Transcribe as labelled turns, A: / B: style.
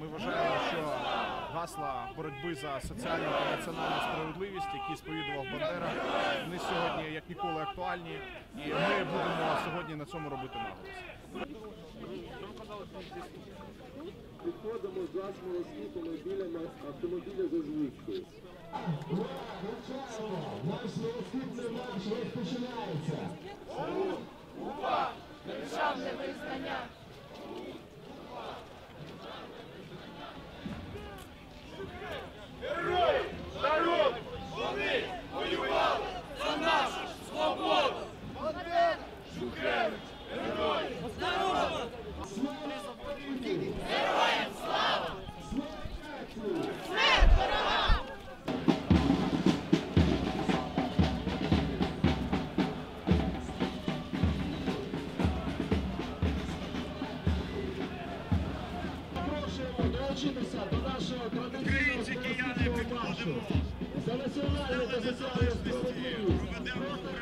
A: Ми вважаємо, що гасла боротьби за соціальну та національну справедливість, які сповідував Бандера, вони сьогодні як ніколи актуальні, і ми будемо сьогодні на цьому робити наголос.
B: Підходимо з вашими освітами автомобіля з озвучкою.
C: Наш наступний матч розпочинається.
D: державне визнання.
C: Долучитися до нашого традиційного матчу. за національну та соціальну справедливість.